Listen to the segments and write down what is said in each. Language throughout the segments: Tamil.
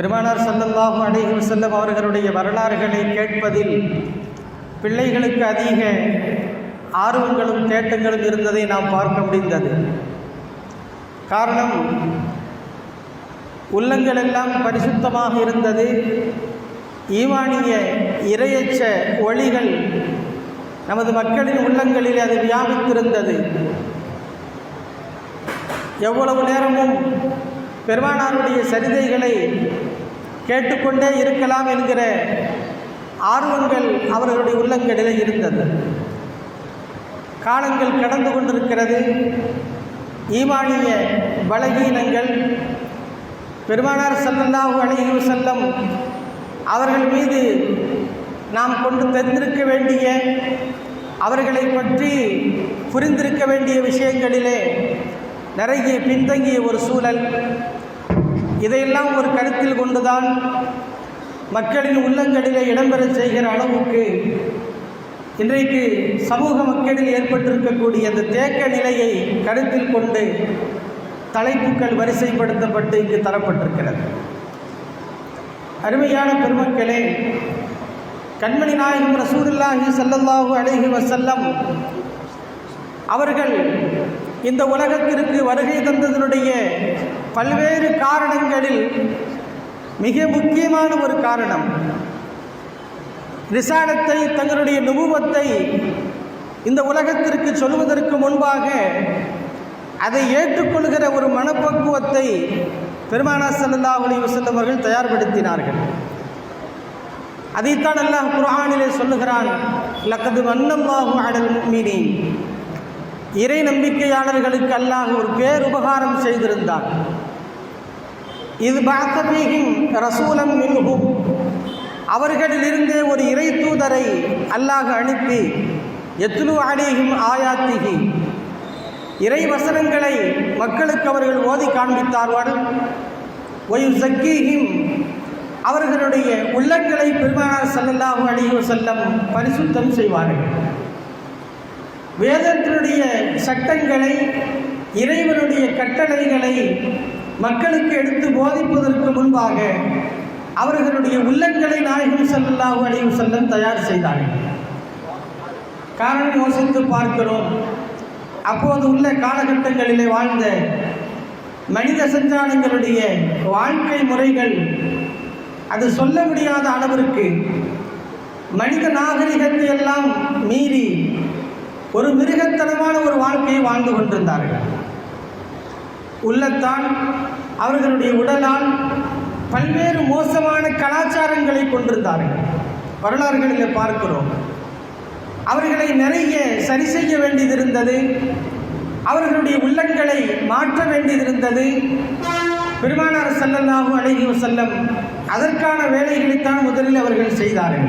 பெருமானார் சல்லல்லாஹும் அடைகள் செல்லும் அவர்களுடைய வரலாறுகளை கேட்பதில் பிள்ளைகளுக்கு அதிக ஆர்வங்களும் தேட்டங்களும் இருந்ததை நாம் பார்க்க முடிந்தது. காரணம் உள்ளங்கள் எல்லாம் பரிசுத்தமாக இருந்தது. ஈவானிய இரையச்ச ஒளிகள் நமது மக்களின் உள்ளங்களில் அது வியாபித்திருந்தது. எவ்வளவு நேரமும் பெருமானாருடைய சரிதைகளை கேட்டுக்கொண்டே இருக்கலாம் என்கிற ஆர்வங்கள் அவர்களுடைய உள்ளங்களிலே இருந்தது. காலங்கள் கடந்து கொண்டிருக்கிறது. ஈமானிய பலகீனங்கள். பெருமானார் சல்லல்லாஹு அலைஹி செல்லம் அவர்கள் மீது நாம் கொண்டு தந்திருக்க வேண்டிய அவர்களை பற்றி புரிந்திருக்க வேண்டிய விஷயங்களிலே நிறைய பின்தங்கிய ஒரு சூழல். இதையெல்லாம் ஒரு கருத்தில் கொண்டுதான் மக்களின் உள்ளங்களிலே இடம்பெற செய்கிற அளவுக்கு இன்றைக்கு சமூக மக்களில் ஏற்பட்டிருக்கக்கூடிய அந்த தேக்க நிலையை கருத்தில் கொண்டு தலைப்புகள் வரிசைப்படுத்தப்பட்டு இங்கு தரப்பட்டிருக்கிறது. அருமையான பெருமக்களே கண்மணி நாயகம் ரசூலுல்லாஹி சல்லல்லாஹு அலைஹி வசல்லம் அவர்கள் இந்த உலகத்திற்கு வருகை தந்ததனுடைய பல்வேறு காரணங்களில் மிக முக்கியமான ஒரு காரணம். ரிசாலத்தை தங்களுடைய நுபுவத்தை இந்த உலகத்திற்கு சொல்வதற்கு முன்பாக அதை ஏற்றுக்கொள்கிற ஒரு மனப்பக்குவத்தை பெருமானா ஸல்லல்லாஹு அலைஹி அவர்கள் தயார்படுத்தினார்கள். அதைத்தான் அல்லாஹ் குரானிலே சொல்லுகிறான் லக்கது வண்ணல்லாஹு அடல் முஃமினீன். இறை நம்பிக்கையாளர்களுக்கு அல்லாஹ் ஒரு பேருபகாரம் செய்திருந்தார். இது பாத்தபீகின் ரசூலம் மின்ஹும் அவர்களிலிருந்தே ஒரு இறை தூதரை அல்லாஹ் அனுப்பி எத்லு அலிஹிம் ஆயாத்திகி இறை வசனங்களை மக்களுக்கு அவர்கள் ஓதி காண்பித்தார்கள். ஒய் சக்கீஹிம் அவர்களுடைய உள்ளங்களை பெருமானார் ஸல்லல்லாஹு அலைஹி செல்லம் பரிசுத்தம் செய்வார்கள். வேதத்தினுடைய சட்டங்களை இறைவனுடைய கட்டளைகளை மக்களுக்கு எடுத்து போதிப்பதற்கு முன்பாக அவர்களுடைய உள்ளங்களை நாயகம் ஸல்லல்லாஹு அழிவு வஸல்லம் தயார் செய்தார்கள். காரணம் யோசித்து பார்க்கிறோம். அப்போது உள்ள காலகட்டங்களிலே வாழ்ந்த மனித சஞ்சானங்களுடைய வாழ்க்கை முறைகள் அது சொல்ல முடியாத அளவிற்கு மனித நாகரிகத்தை எல்லாம் மீறி ஒரு மிருகத்தனமான ஒரு வாழ்க்கையை வாழ்ந்து கொண்டிருந்தார்கள். உள்ளத்தால் அவர்களுடைய உடலால் பல்வேறு மோசமான கலாச்சாரங்களை கொண்டிருந்தார்கள். வரலாறுகளில் பார்க்கிறோம். அவர்களை நிறைய சரி செய்ய வேண்டியதிருந்தது அவர்களுடைய உள்ளங்களை மாற்ற வேண்டியதிருந்தது பெருமானார் செல்லல்லாகும் அலைஹி செல்லம் அதற்கான வேலைகளைத்தான் முதலில் அவர்கள் செய்தார்கள்.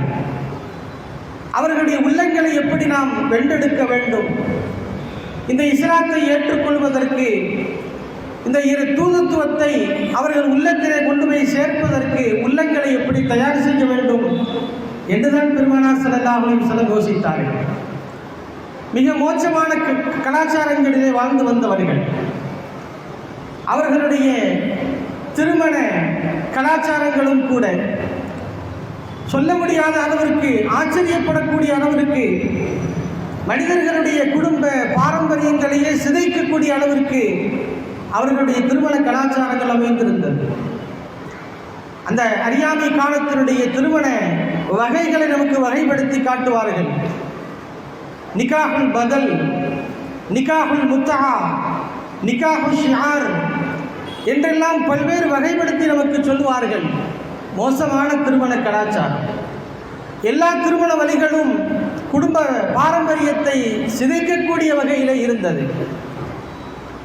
அவர்களுடைய உள்ளங்களை எப்படி நாம் வென்றெடுக்க வேண்டும்? இந்த இஸ்லாத்தை ஏற்றுக்கொள்வதற்கு இந்த இரு தூதுத்துவத்தை அவர்கள் உள்ளத்திலே கொண்டு போய் சேர்ப்பதற்கு உள்ளங்களை எப்படி தயார் செய்ய வேண்டும் என்றுதான் பெருமானார் ஸல்லல்லாஹு அலைஹி யோசித்தார்கள். மிக மோசமான க- கலாச்சாரங்களிலே வாழ்ந்து வந்தவர்கள். அவர்களுடைய திருமண கலாச்சாரங்களும் கூட சொல்ல முடியாத அளவிற்கு ஆச்சரியப்படக்கூடிய அளவிற்கு மனிதர்களுடைய குடும்ப பாரம்பரியங்களையே சிதைக்கக்கூடிய அளவிற்கு அவர்களுடைய திருமண கலாச்சாரங்கள் அமைந்திருந்தது. அந்த அறியாமை காலத்தினுடைய திருமண வகைகளை நமக்கு வகைப்படுத்தி காட்டுவார்கள். நிகாஹுல் பதல் நிகாஹுல் முத்தஹா நிகாஹுல் ஷியார் என்றெல்லாம் பல்வேறு வகைப்படுத்தி நமக்கு சொல்லுவார்கள். மோசமான திருமண கலாச்சாரம். எல்லா திருமண வழிகளும் குடும்ப பாரம்பரியத்தை சிதைக்கக்கூடிய வகையிலே இருந்தது.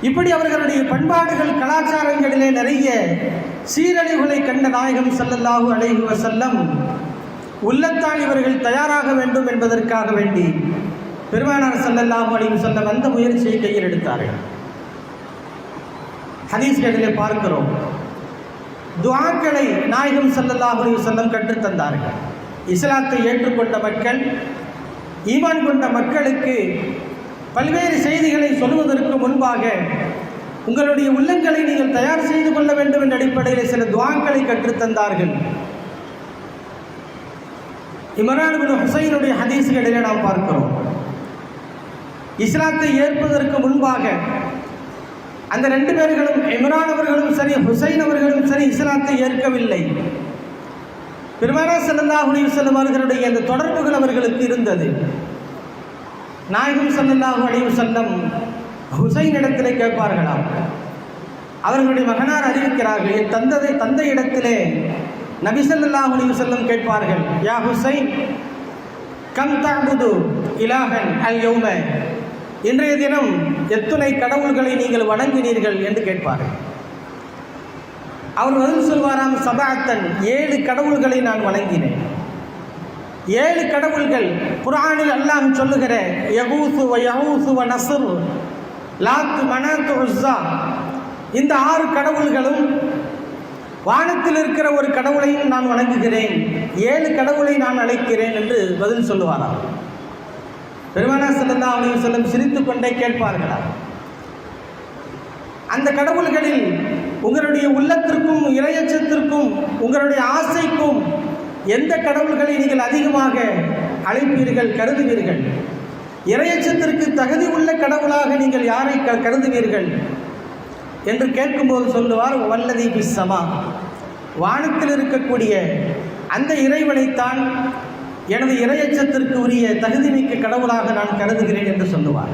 இப்படி அவர்களுடைய பண்பாடுகள் கலாச்சாரங்களிலே நிறைய சீரழிவுகளை கண்ட நாயகம் ஸல்லல்லாஹு அலைஹி செல்லம் உள்ளத்தால் இவர்கள் தயாராக வேண்டும் என்பதற்காக வேண்டி பெருமானார் ஸல்லல்லாஹு அலைஹி வஸல்லம் அந்த முயற்சியை கையில் எடுத்தார்கள். ஹதீஸ்களிலே பார்க்கிறோம். துவாக்களை நாயகம் ஸல்லல்லாஹு செல்லம் கற்றுத்தந்தார்கள் கற்றுத் இஸ்லாத்தை ஏற்றுக்கொண்ட மக்கள் ஈமான் கொண்ட மக்களுக்கு பல்வேறு செய்திகளை சொல்வதற்கு முன்பாக உங்களுடைய உள்ளங்களை நீங்கள் தயார் செய்து கொள்ள வேண்டும் என்ற அடிப்படையில் சில துவாக்களை கற்றுத்தந்தார்கள் இமரான் பின் ஹுசைனுடைய ஹதீஸ்களிலே நாம் பார்க்கிறோம். இஸ்லாத்தை ஏற்பதற்கு முன்பாக அந்த ரெண்டு பேர்களும் இம்ரான் அவர்களும் சரி ஹுசைன் அவர்களும் சரி இஸ்லாத்தை ஏற்கவில்லை. பெருமானா சல்லல்லாஹு அலைஹி அவர்களுடைய அந்த தொடர்புகள் அவர்களுக்கு இருந்தது. நாயகம் சல்லல்லாஹு அலிவு செல்லம் ஹுசைன் இடத்திலே கேட்பார்களாம். அவர்களுடைய மகனார் அறிவிக்கிறார்கள் என் தந்ததை தந்தை இடத்திலே நபி ஸல்லல்லாஹு அலைஹி கேட்பார்கள் யா ஹுசைன் கம் தாங்குது இலாகன் அல் யௌம? இன்றைய தினம் எத்துணை கடவுள்களை நீங்கள் வணங்கினீர்கள் என்று கேட்பார்கள். அவர் பதில் சொல்வாராம் சபாத்தன் ஏழு கடவுள்களை நான் வணங்கினேன். ஏழு கடவுள்கள் குரானில் அல்லாஹ் சொல்லுகிற யகூசு வ யகூசு வ லாத்து மனாத்து உஸ்ஸா. இந்த ஆறு கடவுள்களும் வானத்தில் இருக்கிற ஒரு கடவுளையும் நான் வணங்குகிறேன். ஏழு கடவுளை நான் அழைக்கிறேன் என்று பதில் சொல்லுவாராம். பெருமானா செல்லந்தா அவனையும் செல்லும் சிரித்து கொண்டே கேட்பார்களா? அந்த கடவுள்களில் உங்களுடைய உள்ளத்திற்கும் இரையச்சத்திற்கும் உங்களுடைய ஆசைக்கும் எந்த கடவுள்களை நீங்கள் அதிகமாக அழைப்பீர்கள் கருதுவீர்கள்? இரையச்சத்திற்கு தகுதி உள்ள கடவுளாக நீங்கள் யாரை க- கருதுவீர்கள்? என்று கேட்கும்போது சொல்லுவார் வல்லதி பிஸ்ஸமா வானத்தில் இருக்கக்கூடிய அந்த இறைவனைத்தான் எனது இரையச்சத்திற்கு உரிய தகுதி மிக்க கடவுளாக நான் கருதுகிறேன் என்று சொல்லுவார்.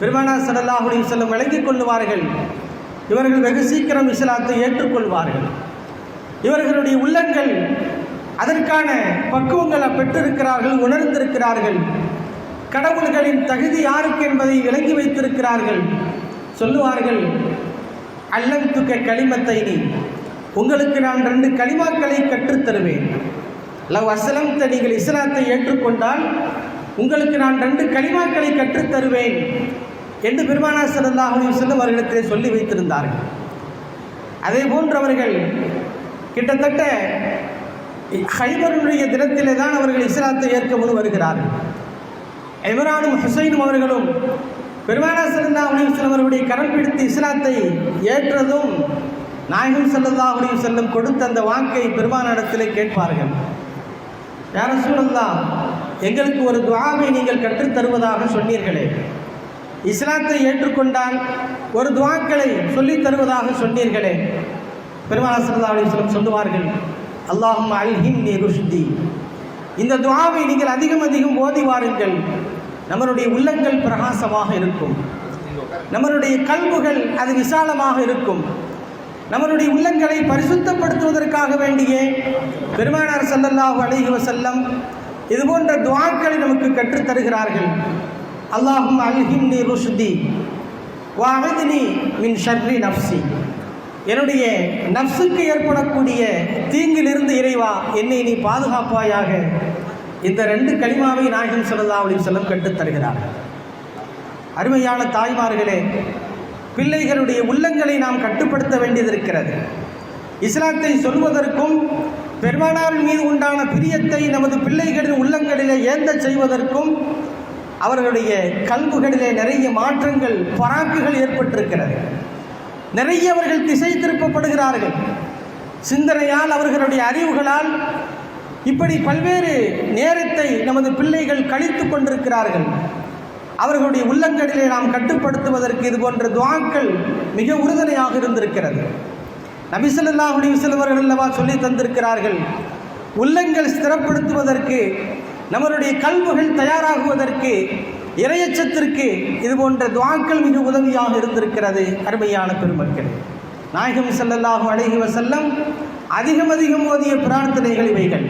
பெருமானா சடல்லாஹுடைய செல்லும் விளங்கிக் கொள்ளுவார்கள். இவர்கள் வெகு சீக்கிரம் இஸ்லாத்தை ஏற்றுக்கொள்வார்கள். இவர்களுடைய உள்ளங்கள் அதற்கான பக்குவங்களை பெற்றிருக்கிறார்கள் உணர்ந்திருக்கிறார்கள். கடவுள்களின் தகுதி யாருக்கு என்பதை விளங்கி வைத்திருக்கிறார்கள். சொல்லுவார்கள் அல்லந்துக்க களிமத்தை நீ உங்களுக்கு நான் ரெண்டு களிமாக்களை கற்றுத் தருவேன் லவ் அஸ்லம்த நீங்கள் இஸ்லாத்தை ஏற்றுக்கொண்டால் உங்களுக்கு நான் ரெண்டு களிமாக்களை கற்றுத் தருவேன் என்று பெருமானா ஸல்லல்லாஹு செல்லும் வஸல்லம் அவர்களிடத்திலே சொல்லி வைத்திருந்தார்கள். அதே போன்றவர்கள் கிட்டத்தட்ட ஹைபருடைய தினத்திலே தான் அவர்கள் இஸ்லாத்தை ஏற்க முன் வருகிறார்கள். இம்ரானும் ஹுசைனும் அவர்களும் பெருமானா ஸல்லல்லாஹு அலைஹி வஸல்லம் அவர்களுடைய கரம் பிடித்து இஸ்லாத்தை ஏற்றதும் நாயகம் ஸல்லல்லாஹு அலைஹி செல்லும் கொடுத்த அந்த வாக்கை பெருமானிடத்திலே கேட்பார்கள். யார எங்களுக்கு ஒரு துவாவை நீங்கள் கற்றுத் தருவதாக சொன்னீர்களே. இஸ்லாத்தை ஏற்றுக்கொண்டால் ஒரு துவாக்களை சொல்லித் தருவதாக சொன்னீர்களே. பெருமானா ஸல்லல்லாஹு அலைஹி சொல்லுவார்கள் அல்லாஹும் அல்ஹிம்னி ருஷ்தி. இந்த துவாவை நீங்கள் அதிகம் அதிகம் ஓதி வாருங்கள். நம்மளுடைய உள்ளங்கள் பிரகாசமாக இருக்கும். நம்மளுடைய கல்புகள் அது விசாலமாக இருக்கும். நம்மளுடைய உள்ளங்களை பரிசுத்தப்படுத்துவதற்காக வேண்டியே பெருமானார் சல்லல்லாஹு அலைஹி செல்லம் இது போன்ற துவாக்களை நமக்கு கற்றுத் தருகிறார்கள் அல்லாஹும் அல்ஹிம்னி ருஷ்தி வாகதினி மின் ஷர்ரி நஃப்சி. என்னுடைய நப்சுக்கு ஏற்படக்கூடிய தீங்கிலிருந்து இறைவா என்னை நீ பாதுகாப்பாயாக இந்த ரெண்டு கலிமாவை நாயகன் ஸல்லல்லாஹு அலைஹி வஸல்லம் கற்றுத் அருமையான தாய்மார்களே பிள்ளைகளுடைய உள்ளங்களை நாம் கட்டுப்படுத்த வேண்டியதிருக்கிறது. இஸ்லாத்தை சொல்வதற்கும் பெருமானாரின் மீது உண்டான பிரியத்தை நமது பிள்ளைகளின் உள்ளங்களிலே ஏந்தச் செய்வதற்கும் அவர்களுடைய கல்புகளிலே நிறைய மாற்றங்கள் பராக்குகள் ஏற்பட்டிருக்கிறது. நிறைய அவர்கள் திசை திருப்பப்படுகிறார்கள். சிந்தனையால் அவர்களுடைய அறிவுகளால் இப்படி பல்வேறு நேரத்தை நமது பிள்ளைகள் கழித்து கொண்டிருக்கிறார்கள். அவர்களுடைய உள்ளங்களிலே நாம் கட்டுப்படுத்துவதற்கு இது போன்ற துவாக்கள் மிக உறுதுணையாக இருந்திருக்கிறது. நபிசல்லாஹ் அலிவசல்வர்கள் அல்லவா சொல்லி தந்திருக்கிறார்கள் உள்ளங்கள் ஸ்திரப்படுத்துவதற்கு நம்மளுடைய கல்வுகள் தயாராகுவதற்கு இரையச்சத்திற்கு இது போன்ற துவாக்கள் மிக உதவியாக இருந்திருக்கிறது அருமையான பெருமக்கள். நாயகம் ஸல்லல்லாஹு அழகி வசல்லம் அதிகம் அதிகம் ஓதிய பிரார்த்தனைகள் இவைகள்.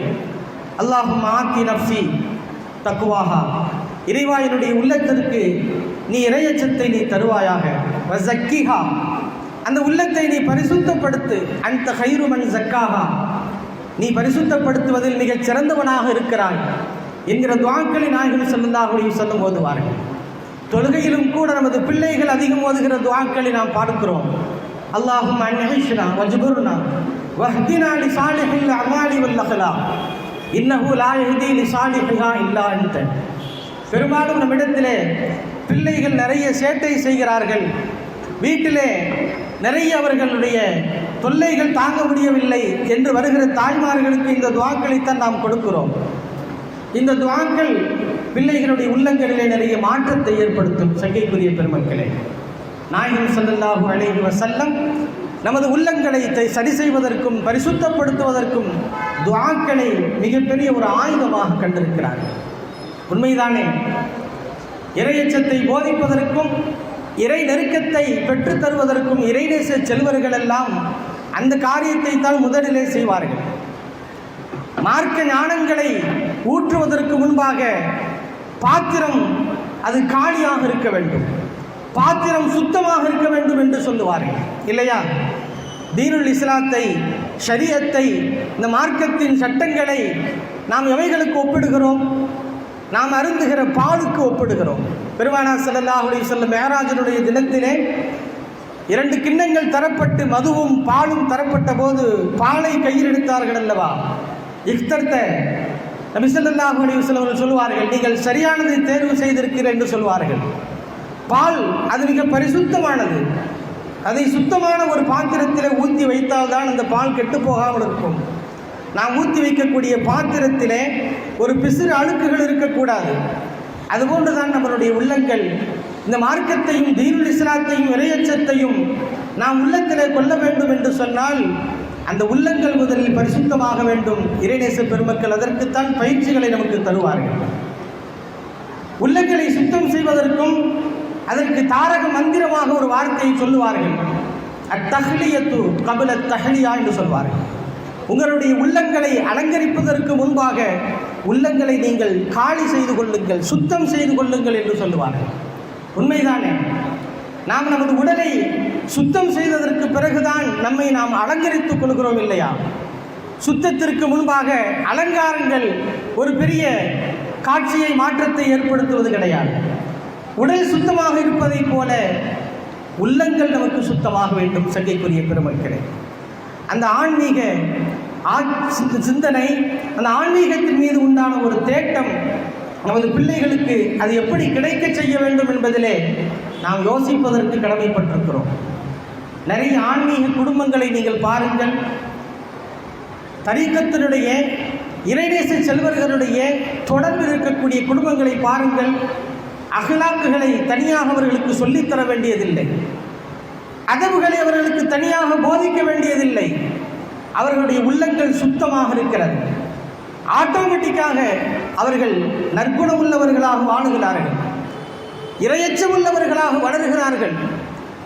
அல்லாஹும் ஆத்தி நஃப்சி தக்குவாஹா இறைவா என்னுடைய உள்ளத்திற்கு நீ இறையச்சத்தை நீ தருவாயாக. வசக்கிஹா அந்த உள்ளத்தை நீ பரிசுத்தப்படுத்து. அந்த ஹைருமன் ஜக்காகா நீ பரிசுத்தப்படுத்துவதில் மிகச் சிறந்தவனாக இருக்கிறாய் என்கிற துவாக்களை நாயகம் சொல்லுந்தாக சொல்லும் ஓதுவார்கள். தொழுகையிலும் கூட நமது பிள்ளைகள் அதிகம் ஓதுகிற துவாக்களை நாம் பார்க்கிறோம். அல்லாஹும் அன்ஹிஷ்னா வஜ்புர்னா வஹ்தினா லி சாலிஹில் அமாலி வல் இன்னஹு லா யஹ்தி லி சாலிஹிஹா இல்லா அன்த. பெரும்பாலும் நம்மிடத்திலே பிள்ளைகள் நிறைய சேட்டை செய்கிறார்கள். வீட்டிலே நிறைய அவர்களுடைய தொல்லைகள் தாங்க முடியவில்லை என்று வருகிற தாய்மார்களுக்கு இந்த துவாக்களைத்தான் நாம் கொடுக்கிறோம். இந்த துவாக்கள் பிள்ளைகளுடைய உள்ளங்களிலே நிறைய மாற்றத்தை ஏற்படுத்தும். சங்கைக்குரிய பெருமக்களே நாயகம் சல்லாஹூ அலைஹி வசல்லம் நமது உள்ளங்களை தை- சரி செய்வதற்கும் பரிசுத்தப்படுத்துவதற்கும் துவாக்களை மிகப்பெரிய ஒரு ஆயுதமாக கண்டிருக்கிறார்கள். உண்மைதானே? இறையச்சத்தை போதிப்பதற்கும் இறை நெருக்கத்தை பெற்றுத் தருவதற்கும் இறைநேச செல்வர்கள் எல்லாம் அந்த காரியத்தை தான் முதலிலே செய்வார்கள். மார்க்க ஞானங்களை ஊற்றுவதற்கு முன்பாக பாத்திரம் அது காலியாக இருக்க வேண்டும். பாத்திரம் சுத்தமாக இருக்க வேண்டும் என்று சொல்லுவார்கள். இல்லையா? தீனுல் இஸ்லாத்தை ஷரியத்தை இந்த மார்க்கத்தின் சட்டங்களை நாம் எவைகளுக்கு ஒப்பிடுகிறோம்? நாம் அருந்துகிற பாலுக்கு ஒப்பிடுகிறோம். பெருமானா ஸல்லல்லாஹு செல்லும் மேராஜனுடைய தினத்திலே இரண்டு கிண்ணங்கள் தரப்பட்டு மதுவும் பாலும் தரப்பட்ட போது பாலை கையில் எடுத்தார்கள் அல்லவா? இஃப்தர்த்த நபிசல்லாஹு ஸல்லல்லாஹு அலைஹி சொல்லுவார்கள் அவர்கள் நீங்கள் சரியானதை தேர்வு செய்திருக்கிறீர்கள் என்று சொல்வார்கள். பால் அது மிக பரிசுத்தமானது. அதை சுத்தமான ஒரு பாத்திரத்தில் ஊற்றி வைத்தால்தான் அந்த பால் கெட்டு போகாமல் இருக்கும். நாம் ஊற்றி வைக்கக்கூடிய பாத்திரத்திலே ஒரு பிசிறு அழுக்குகள் இருக்கக்கூடாது. அதுபோன்று தான் நம்மளுடைய உள்ளங்கள். இந்த மார்க்கத்தையும் தீனுல் இஸ்லாத்தையும் இறையச்சத்தையும் நாம் உள்ளத்திலே கொள்ள வேண்டும் என்று சொன்னால் அந்த உள்ளங்கள் முதலில் பரிசுத்தமாக வேண்டும். இறைநேச பெருமக்கள் அதற்குத்தான் பயிற்சிகளை நமக்கு தருவார்கள். உள்ளங்களை சுத்தம் செய்வதற்கும் அதற்கு தாரக மந்திரமாக ஒரு வார்த்தையை சொல்லுவார்கள். அத்தஹ்லியத்து கபில தஹ்லியா என்று சொல்வார்கள். உங்களுடைய உள்ளங்களை அலங்கரிப்பதற்கு முன்பாக உள்ளங்களை நீங்கள் காலி செய்து கொள்ளுங்கள் சுத்தம் செய்து கொள்ளுங்கள் என்று சொல்லுவார்கள். உண்மைதானே? நாம் நமது உடலை சுத்தம் செய்ததற்கு பிறகுதான் நம்மை நாம் அலங்கரித்துக் கொள்கிறோம் இல்லையா? சுத்தத்திற்கு முன்பாக அலங்காரங்கள் ஒரு பெரிய காட்சியை மாற்றத்தை ஏற்படுத்துவது கிடையாது. உடல் சுத்தமாக இருப்பதைப் போல உள்ளங்கள் நமக்கு சுத்தமாக வேண்டும். சங்கைக்குரிய பெருமக்களே. அந்த ஆன்மீக சிந்தனை அந்த ஆன்மீகத்தின் மீது உண்டான ஒரு தேட்டம் நமது பிள்ளைகளுக்கு அது எப்படி கிடைக்க செய்ய வேண்டும் என்பதிலே நாம் யோசிப்பதற்கு கடமைப்பட்டிருக்கிறோம். நிறைய ஆன்மீக குடும்பங்களை நீங்கள் பாருங்கள். தரீக்கத்தினுடைய இறைநேச செல்வர்களுடைய தொடர்பில் இருக்கக்கூடிய குடும்பங்களை பாருங்கள். அகலாக்குகளை தனியாக அவர்களுக்கு சொல்லித்தர வேண்டியதில்லை. அதவுகளை அவர்களுக்கு தனியாக போதிக்க வேண்டியதில்லை. அவர்களுடைய உள்ளங்கள் சுத்தமாக இருக்கிறது. ஆட்டோமேட்டிக்காக அவர்கள் நற்குணம் உள்ளவர்களாக வாழுகிறார்கள் இரையச்சம் உள்ளவர்களாக வளருகிறார்கள்.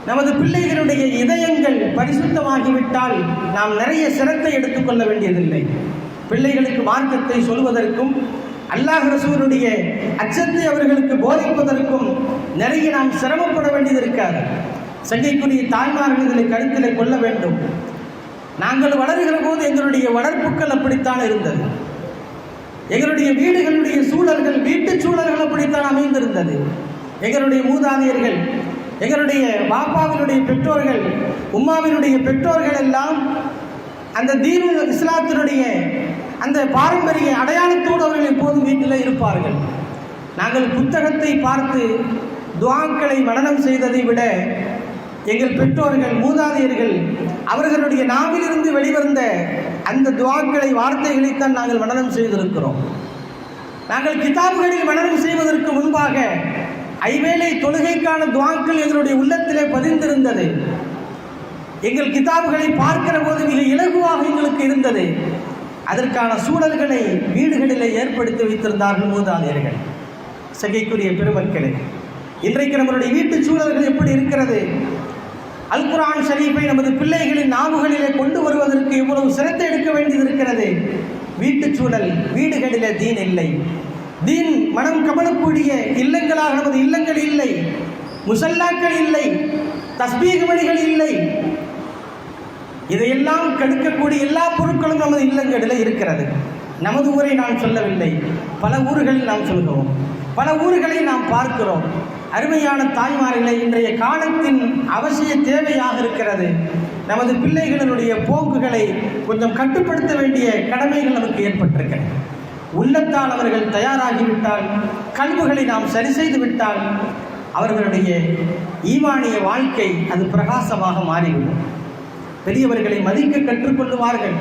நமது பிள்ளைகளுடைய இதயங்கள் பரிசுத்தமாகிவிட்டால் நாம் நிறைய சிரத்தை எடுத்துக்கொள்ள வேண்டியதில்லை. பிள்ளைகளுக்கு மார்க்கத்தை சொல்வதற்கும் அல்லாஹ் ரசூலுடைய அச்சத்தை அவர்களுக்கு போதிப்பதற்கும் நிறைய நாம் சிரமப்பட வேண்டியது இருக்காது. சங்கைக்குரிய தாய்மார்கள் இதை கொள்ள வேண்டும். நாங்கள் வளர்கிற போது எங்களுடைய வளர்ப்புகள் அப்படித்தான் இருந்தது. எங்களுடைய வீடுகளுடைய சூழல்கள் வீட்டு சூழல்கள் அப்படித்தான் அமைந்திருந்தது. எங்களுடைய மூதாதையர்கள் எங்களுடைய பாப்பாவினுடைய பெற்றோர்கள் உம்மாவினுடைய பெற்றோர்கள் எல்லாம் அந்த தீனு இஸ்லாத்தினுடைய அந்த பாரம்பரிய அடையாளத்தோடு அவர்கள் எப்போதும் வீட்டில் இருப்பார்கள். நாங்கள் புத்தகத்தை பார்த்து துவாக்களை மடனம் செய்ததை விட எங்கள் பெற்றோர்கள் மூதாதையர்கள் அவர்களுடைய நாவிலிருந்து வெளிவந்த அந்த துவாக்களை வார்த்தைகளைத்தான் நாங்கள் மனனம் செய்திருக்கிறோம். நாங்கள் கிதாபுகளில் மனனம் செய்வதற்கு முன்பாக ஐவேளை தொழுகைக்கான துவாக்கள் எங்களுடைய உள்ளத்திலே பதிந்திருந்தது. எங்கள் கிதாபுகளை பார்க்கிற போது மிக இலகுவாக எங்களுக்கு இருந்தது. அதற்கான சூழல்களை வீடுகளிலே ஏற்படுத்தி வைத்திருந்தார்கள் மூதாதையர்கள். சகைக்குரிய பெருமக்களே இன்றைக்கு நம்மளுடைய வீட்டு சூழல்கள் எப்படி இருக்கிறது? அல் குரான் ஷரீஃபை நமது பிள்ளைகளின் நாவுகளிலே கொண்டு வருவதற்கு இவ்வளவு சிரத்தை எடுக்க வேண்டியது இருக்கிறது. வீட்டுச் சூழல் வீடுகளிலே தீன் இல்லை. தீன் மனம் கமலக்கூடிய இல்லங்களாக நமது இல்லங்கள் இல்லை. முசல்லாக்கள் இல்லை. தஸ்பீக வழிகள் இல்லை. இதையெல்லாம் கெடுக்கக்கூடிய எல்லா பொருட்களும் நமது இல்லங்களில் இருக்கிறது. நமது ஊரை நான் சொல்லவில்லை. பல ஊர்களில் நாம் சொல்கிறோம். பல ஊர்களை நாம் பார்க்கிறோம். அருமையான தாய்மார்களை இன்றைய காலத்தின் அவசிய தேவையாக இருக்கிறது. நமது பிள்ளைகளினுடைய போக்குகளை கொஞ்சம் கட்டுப்படுத்த வேண்டிய கடமைகள் நமக்கு ஏற்பட்டிருக்கிறது. உள்ளத்தால் அவர்கள் தயாராகிவிட்டால் கல்வுகளை நாம் சரி செய்து விட்டால் அவர்களுடைய ஈமானிய வாழ்க்கை அது பிரகாசமாக மாறிவிடும். பெரியவர்களை மதிக்க கற்றுக்கொள்ளுவார்கள்.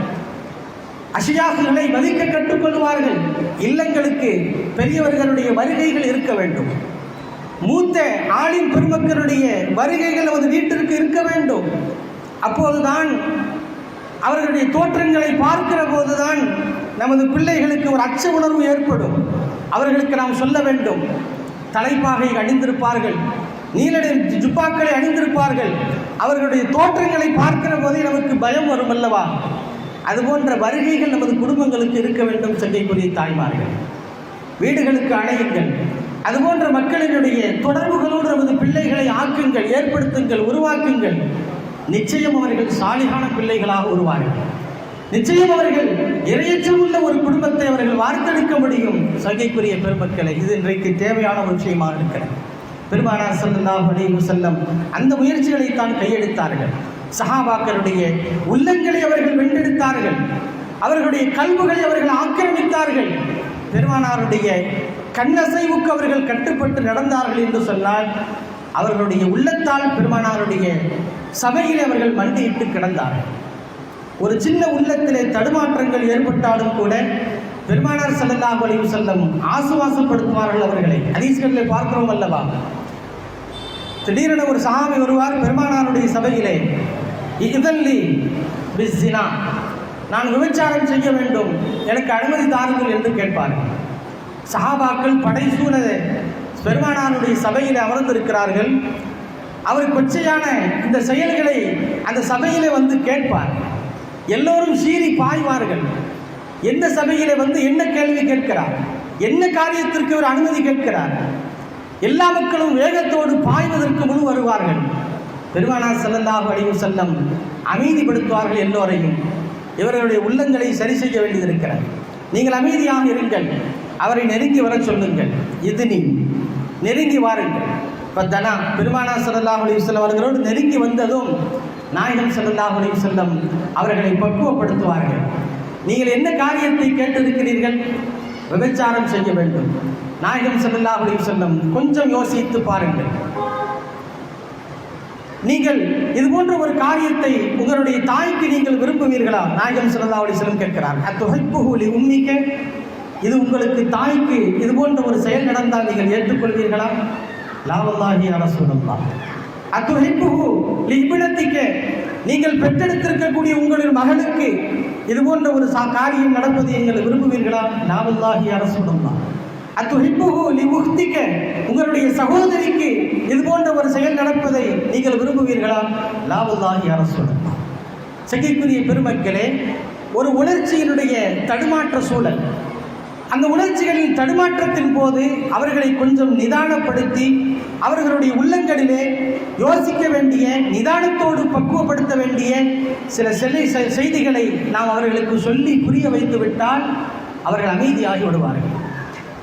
அஷியாக்குகளை மதிக்க கற்றுக்கொள்வார்கள் இல்லங்களுக்கு பெரியவர்களுடைய வருகைகள் இருக்க வேண்டும். மூத்த ஆளின் பெருமக்களுடைய வருகைகள் நமது வீட்டிற்கு இருக்க வேண்டும். அப்போதுதான் அவர்களுடைய தோற்றங்களை பார்க்கிற போதுதான் நமது பிள்ளைகளுக்கு ஒரு அச்ச உணர்வு ஏற்படும். அவர்களுக்கு நாம் சொல்ல வேண்டும் தலைப்பாகை அணிந்திருப்பார்கள் நீலடி ஜுப்பாக்களை அணிந்திருப்பார்கள் அவர்களுடைய தோற்றங்களை பார்க்கிற போதே நமக்கு பயம் வரும் அல்லவா? அதுபோன்ற வருகைகள் நமது குடும்பங்களுக்கு இருக்க வேண்டும் சங்கைக்குரிய தாய்மார்கள். வீடுகளுக்கு அணையுங்கள். அதுபோன்ற மக்களினுடைய தொடர்புகளோடு நமது பிள்ளைகளை ஆக்குங்கள் ஏற்படுத்துங்கள் உருவாக்குங்கள். நிச்சயம் அவர்கள் சாலிகான பிள்ளைகளாக உருவார்கள். நிச்சயம் அவர்கள் இரையச்சம் உள்ள ஒரு குடும்பத்தை அவர்கள் வார்த்தெடுக்க முடியும். சகைக்குரிய பெருமக்களை இது இன்றைக்கு தேவையான ஒரு விஷயமாக இருக்கிறது. பெருமானார் ஸல்லல்லாஹு அலைஹி செல்லம் அந்த முயற்சிகளை தான் கையெடுத்தார்கள். சஹாபாக்களுடைய உள்ளங்களை அவர்கள் வென்றெடுத்தார்கள். அவர்களுடைய கல்வுகளை அவர்கள் ஆக்கிரமித்தார்கள். பெருமானாருடைய கண்ணசைவுக்கு அவர்கள் கட்டுப்பட்டு நடந்தார்கள் என்று சொன்னால் அவர்களுடைய உள்ளத்தால் பெருமானாருடைய சபையில் அவர்கள் மண்டியிட்டு கிடந்தார்கள். ஒரு சின்ன உள்ளத்திலே தடுமாற்றங்கள் ஏற்பட்டாலும் கூட பெருமானார் ஸல்லல்லாஹு அலைஹி செல்லும் ஆசுவாசப்படுத்துவார்கள் அவர்களை. ஹதீஸ்களிலே பார்க்கிறோம் அல்லவா? திடீரென ஒரு சாமி வருவார் பெருமானாருடைய சபையிலே. இதல்லி பிஸ்ஸினா நான் விபச்சாரம் செய்ய வேண்டும். எனக்கு அனுமதி தாருங்கள் என்று கேட்பார்கள். சஹாபாக்கள் படைசூழ பெருமானாருடைய சபையில் அமர்ந்திருக்கிறார்கள். அவர் கொச்சையான இந்த செயல்களை அந்த சபையிலே வந்து கேட்பார். எல்லோரும் சீறி பாய்வார்கள். எந்த சபையிலே வந்து என்ன கேள்வி கேட்கிறார்? என்ன காரியத்திற்கு ஒரு அனுமதி கேட்கிறார்? எல்லா மக்களும் வேகத்தோடு பாய்வதற்கு முன் வருவார்கள். பெருமானார் செல்லந்தாக அலைஹி செல்லம் அமைதிப்படுத்துவார்கள் எல்லோரையும். இவர்களுடைய உள்ளங்களை சரி செய்ய வேண்டியது இருக்கிறார் நீங்கள் அமைதியாக இருங்கள். அவரை நெருங்கி வர சொல்லுங்கள். இது நீ. நெருங்கி வாருங்கள். இப்போ தனா பெருமானா ஸல்லல்லாஹு அலைஹி வஸல்லம் அவர்களோடு நெருங்கி வந்ததும் நாயகம் ஸல்லல்லாஹு அலைஹி அவர்களை பக்குவப்படுத்துவார்கள். நீங்கள் என்ன காரியத்தை கேட்டிருக்கிறீர்கள்? விபச்சாரம் செய்ய வேண்டும். நாயகம் ஸல்லல்லாஹு அலைஹி கொஞ்சம் யோசித்து பாருங்கள். நீங்கள் இது போன்ற ஒரு காரியத்தை உங்களுடைய தாய்க்கு நீங்கள் விரும்புவீர்களா? நாயகம் ஸல்லல்லாஹு செல்லும் கேட்கிறார். அத்துஹிப்புஹு லி இது உங்களுக்கு தாய்க்கு இது போன்ற ஒரு செயல் நடந்தால் நீங்கள் ஏற்றுக்கொள்வீர்களா? லாவல்லாஹி அரசுல்லா அத்துஹிப்புஹு லி நீங்கள் பெற்றெடுத்திருக்கக்கூடிய உங்களுடைய மகனுக்கு இது போன்ற ஒரு சா காரியம் நடப்பதை நீங்கள் விரும்புவீர்களா? லாவல்லாஹி அரசுல்லா தான் லி உஹ்திக்க உங்களுடைய சகோதரிக்கு இது போன்ற ஒரு செயல் நடப்பதை நீங்கள் விரும்புவீர்களா? லாவல்லாஹி அரசுல்லா சகிக்குரிய பெருமக்களே ஒரு உணர்ச்சியினுடைய தடுமாற்ற சூழல். அந்த உணர்ச்சிகளின் தடுமாற்றத்தின் போது அவர்களை கொஞ்சம் நிதானப்படுத்தி அவர்களுடைய உள்ளங்களிலே யோசிக்க வேண்டிய நிதானத்தோடு பக்குவப்படுத்த வேண்டிய சில செல்லை செ- செய்திகளை நாம் அவர்களுக்கு சொல்லி புரிய வைத்துவிட்டால் அவர்கள் அமைதியாகி விடுவார்கள்.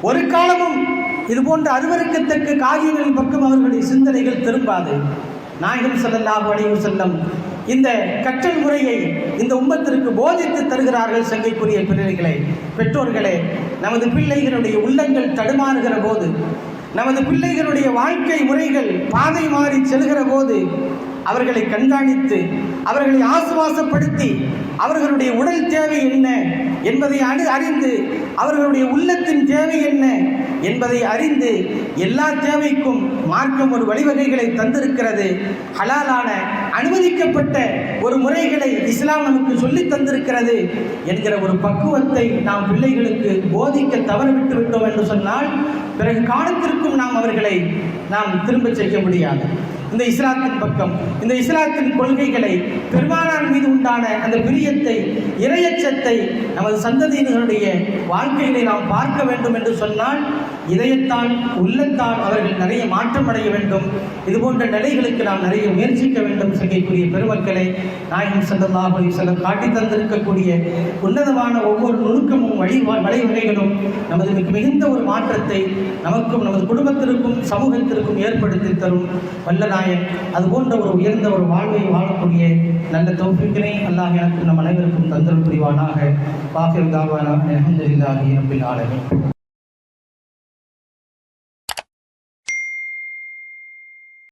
ஒரு காலமும் இது போன்ற அருவருக்கத்தக்க காரியங்களின் பக்கம் அவர்களுடைய சிந்தனைகள் திரும்பாது. நாயகம் செல்லல்லாஹு அலைவு செல்லம் இந்த கற்றல் முறையை இந்த உம்மத்திற்கு போதித்து தருகிறார்கள் சங்கைக்குரிய பிள்ளைகளை பெற்றோர்களே நமது பிள்ளைகளுடைய உள்ளங்கள் தடுமாறுகிற போது நமது பிள்ளைகளுடைய வாழ்க்கை முறைகள் பாதை மாறி செல்கிற போது அவர்களை கண்காணித்து அவர்களை ஆசுவாசப்படுத்தி அவர்களுடைய உடல் தேவை என்ன என்பதை அணு அறிந்து அவர்களுடைய உள்ளத்தின் தேவை என்ன என்பதை அறிந்து எல்லா தேவைக்கும் மார்க்கம் ஒரு வழிவகைகளை தந்திருக்கிறது. ஹலாலான அனுமதிக்கப்பட்ட ஒரு முறைகளை இஸ்லாம் நமக்கு சொல்லித் தந்திருக்கிறது என்கிற ஒரு பக்குவத்தை நாம் பிள்ளைகளுக்கு போதிக்க தவறவிட்டு விட்டோம் என்று சொன்னால் பிறகு காலத்திற்கும் நாம் அவர்களை நாம் திரும்ப செய்ய முடியாது. இந்த இஸ்லாத்தின் பக்கம் இந்த இஸ்லாத்தின் கொள்கைகளை பெருமானார் மீது உண்டான அந்த பிரியத்தை இரையச்சத்தை நமது சந்ததியினருடைய வாழ்க்கையிலே நாம் பார்க்க வேண்டும் என்று சொன்னால் இதயத்தால் உள்ளத்தால் அவர்கள் நிறைய மாற்றம் அடைய வேண்டும். இது போன்ற நிலைகளுக்கு நாம் நிறைய முயற்சிக்க வேண்டும் சங்கைக்குரிய பெருமக்களை. நாயகம் ஸல்லல்லாஹு செல்லம் காட்டி தந்திருக்கக்கூடிய உன்னதமான ஒவ்வொரு நுணுக்கமும் வழி வழிவகைகளும் நமது மிகுந்த ஒரு மாற்றத்தை நமக்கும் நமது குடும்பத்திற்கும் சமூகத்திற்கும் ஏற்படுத்தி தரும். நாயன். அது போன்ற ஒரு உயர்ந்த ஒரு வாழ்வை வாழக்கூடிய நல்ல தௌஃபிக்கினை அல்லாஹ் எனக்கு நம் அனைவருக்கும் தந்தல் புரிவானாக வாக்கில் தாவானா அல்ஹம்துலில்லாஹி ரப்பில்